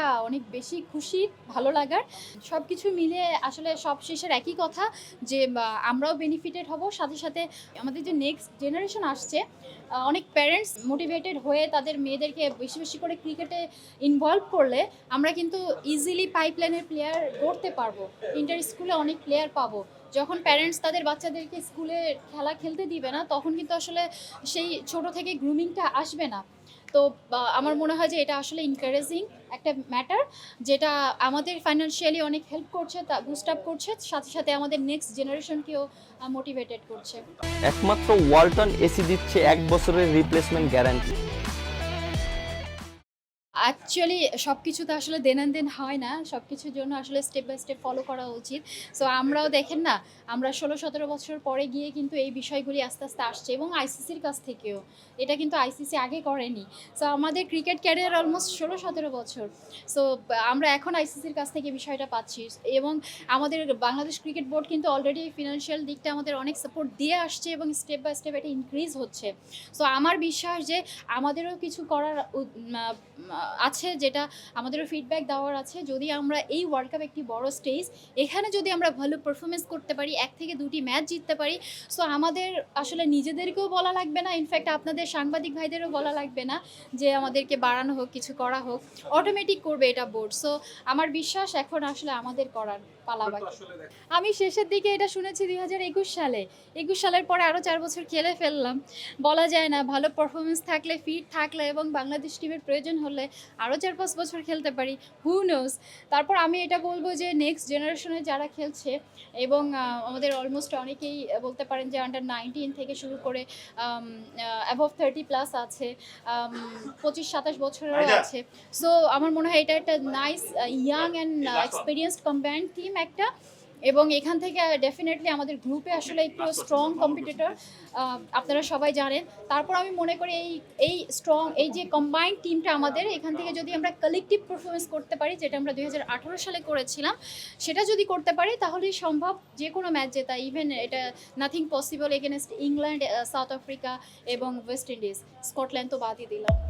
এটা অনেক বেশি খুশি, ভালো লাগার। সব কিছু মিলে আসলে সব শেষের একই কথা যে আমরাও বেনিফিটেড হব। সাথে সাথে আমাদের যে নেক্সট জেনারেশন আসছে অনেক প্যারেন্টস মোটিভেটেড হয়ে তাদের মেয়েদেরকে বেশি বেশি করে ক্রিকেটে ইনভলভ করলে আমরা কিন্তু ইজিলি পাইপলাইনের প্লেয়ার গড়তে পারব। ইন্টার স্কুলে অনেক প্লেয়ার পাবো। যখন প্যারেন্টস তাদের বাচ্চাদেরকে স্কুলে খেলা খেলতে দিবে না, তখন কিন্তু আসলে সেই ছোট থেকে গ্রুমিংটা আসবে না। তো আমার মনে হয় যে এটা আসলে ইনকারেজিং একটা ম্যাটার যেটা আমাদের ফাইন্যান্সিয়ালি অনেক হেল্প করছে, তা বুস্ট আপ করছে, সাথে সাথে আমাদের নেক্সট জেনারেশনকেও মোটিভেটেড করছে। একমাত্র ওয়ালটন এসি দিচ্ছে এক বছরের রিপ্লেসমেন্ট গ্যারান্টি অ্যাকচুয়ালি সব কিছু তো আসলে দৈনন্দিন হয় না সব কিছুর জন্য আসলে স্টেপ বাই স্টেপ ফলো করা উচিত। সো আমরাও দেখেন না, আমরা ষোলো সতেরো বছর পরে গিয়ে কিন্তু এই বিষয়গুলি আস্তে আস্তে আসছে এবং আইসিসির কাছ থেকেও। এটা কিন্তু আইসিসি আগে করেনি। সো আমাদের ক্রিকেট ক্যারিয়ার অলমোস্ট ষোলো সতেরো বছর। সো আমরা এখন আইসিসির কাছ থেকে বিষয়টা পাচ্ছি। এবং আমাদের বাংলাদেশ ক্রিকেট বোর্ড কিন্তু অলরেডি ফিনান্সিয়াল দিকটা আমাদের অনেক সাপোর্ট দিয়ে আসছে এবং স্টেপ বাই স্টেপ এটা ইনক্রিজ হচ্ছে। সো আমার বিশ্বাস যে আমাদেরও কিছু করার আছে যেটা আমাদেরও ফিডব্যাক দেওয়ার আছে। যদি আমরা এই ওয়ার্ল্ড কাপ একটি বড় স্টেজ এখানে যদি আমরা ভালো পারফরমেন্স করতে পারি এক থেকে দুটি ম্যাচ জিততে পারি সো আমাদের আসলে নিজেদেরকেও বলা লাগবে না ইনফ্যাক্ট আপনাদের সাংবাদিক ভাইদেরও বলা লাগবে না যে আমাদেরকে বাড়ানো হোক কিছু করা হোক অটোমেটিক করবে এটা বোর্ড সো আমার বিশ্বাস এখন আসলে আমাদের করার পালা বাকি। আমি শেষের দিকে এটা শুনেছি দুই হাজার একুশ সালে। একুশ সালের পরে আরও চার বছর খেলে ফেললাম। বলা যায় না ভালো পারফরমেন্স থাকলে ফিট থাকলে এবং বাংলাদেশ টিমের প্রয়োজন হলে আরও চার পাঁচ বছর খেলতে পারি হু নোজ তারপর আমি এটা বলব যে নেক্সট জেনারেশনে যারা খেলছে এবং আমাদের অলমোস্ট অনেকেই বলতে পারেন যে আন্ডার নাইনটিন থেকে শুরু করে অ্যাবভ থার্টি প্লাস আছে পঁচিশ সাতাশ বছরেরও আছে। সো আমার মনে হয় এটা একটা nice young and experienced combined team একটা এবং এখান থেকে ডেফিনেটলি আমাদের গ্রুপে আসলে একটু স্ট্রং কম্পিটিটর আপনারা সবাই জানেন। তারপর আমি মনে করি এই এই স্ট্রং এই যে কম্বাইন্ড টিমটা আমাদের এখান থেকে যদি আমরা কালেকটিভ পারফরমেন্স করতে পারি যেটা আমরা দু হাজার আঠেরো সালে করেছিলাম সেটা যদি করতে পারি তাহলেই সম্ভব যে কোনো ম্যাচ জেতা। ইভেন এটা nothing possible against England South Africa এবং ওয়েস্ট ইন্ডিজ স্কটল্যান্ড তো বাদই দিলাম।